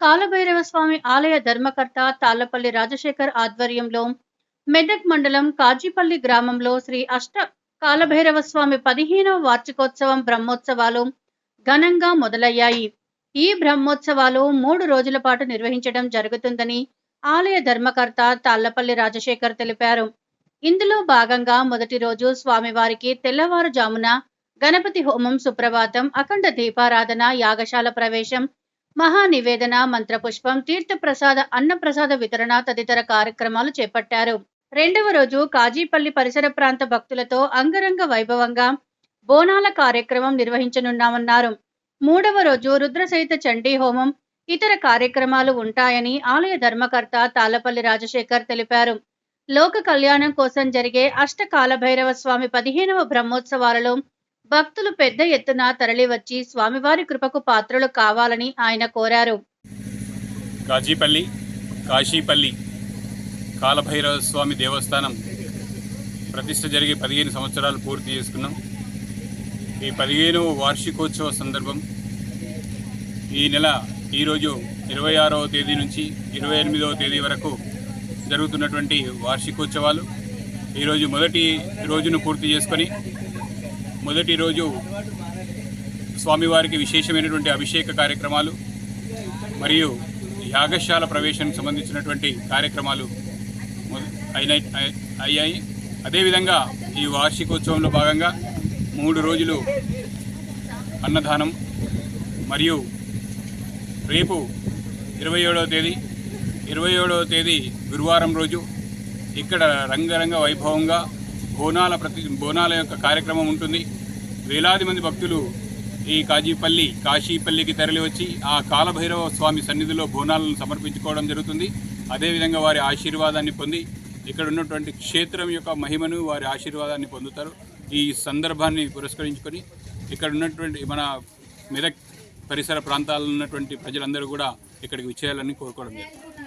కాలభైరవ స్వామి ఆలయ ధర్మకర్త తాళ్ళపల్లి రాజశేఖర్ ఆధ్వర్యంలో మెదక్ మండలం కాజీపల్లి గ్రామంలో శ్రీ అష్ట కాలభైరవ స్వామి పదిహేనవ వార్షికోత్సవం బ్రహ్మోత్సవాలు ఘనంగా మొదలయ్యాయి. ఈ బ్రహ్మోత్సవాలు మూడు రోజుల పాటు నిర్వహించడం జరుగుతుందని ఆలయ ధర్మకర్త తాళ్ళపల్లి రాజశేఖర్ తెలిపారు. ఇందులో భాగంగా మొదటి రోజు స్వామివారికి తెల్లవారుజామున గణపతి హోమం సుప్రభాతం అఖండ దీపారాధన యాగశాల ప్రవేశం మహా నివేదన మంత్రపుష్పం తీర్థప్రసాద అన్నప్రసాద వితరణ తదితర కార్యక్రమాలు చేపట్టారు. రెండవ రోజు కాజీపల్లి పరిసర ప్రాంత భక్తులతో అంగరంగ వైభవంగా బోనాల కార్యక్రమం నిర్వహించనున్నామన్నారు. మూడవ రోజు రుద్రసహిత చండీ హోమం ఇతర కార్యక్రమాలు ఉంటాయని ఆలయ ధర్మకర్త తాళ్ళపల్లి రాజశేఖర్ తెలిపారు. లోక కళ్యాణం కోసం జరిగే అష్టకాల భైరవ స్వామి పదిహేనవ బ్రహ్మోత్సవాలలో భక్తులు పెద్ద ఎత్తున తరలివచ్చి స్వామివారి కృపకు పాత్రలు కావాలని ఆయన కోరారు. కాజీపల్లి కాశీపల్లి కాలభైరవ స్వామి దేవస్థానం ప్రతిష్ట జరిగి పదిహేను సంవత్సరాలు పూర్తి చేసుకున్నాం. ఈ పదిహేనవ వార్షికోత్సవ సందర్భం ఈ నెల ఈరోజు ఇరవై ఆరవ తేదీ నుంచి ఇరవై ఎనిమిదవ తేదీ వరకు జరుగుతున్నటువంటి వార్షికోత్సవాలు. ఈరోజు మొదటి రోజును పూర్తి చేసుకొని మొదటి రోజు స్వామివారికి విశేషమైనటువంటి అభిషేక కార్యక్రమాలు మరియు యాగశాల ప్రవేశానికి సంబంధించినటువంటి కార్యక్రమాలు అయినాయి అయ్యాయి. అదేవిధంగా ఈ వార్షికోత్సవంలో భాగంగా మూడు రోజులు అన్నదానం మరియు రేపు ఇరవై ఏడవ తేదీ ఇరవై ఏడవ తేదీ గురువారం రోజు ఇక్కడ రంగరంగ వైభవంగా బోనాల ప్రతి బోనాల యొక్క కార్యక్రమం ఉంటుంది. వేలాది మంది భక్తులు ఈ కాజీపల్లి కాశీపల్లికి తరలివచ్చి ఆ కాలభైరవ స్వామి సన్నిధిలో బోనాలను సమర్పించుకోవడం జరుగుతుంది. అదేవిధంగా వారి ఆశీర్వాదాన్ని పొంది ఇక్కడ ఉన్నటువంటి క్షేత్రం యొక్క మహిమను వారి ఆశీర్వాదాన్ని పొందుతారు. ఈ సందర్భాన్ని పురస్కరించుకొని ఇక్కడ ఉన్నటువంటి మన మెదక్ పరిసర ప్రాంతాల్లో ఉన్నటువంటి ప్రజలందరూ కూడా ఇక్కడికి విచ్చేయాలని కోరుకోవడం జరుగుతుంది.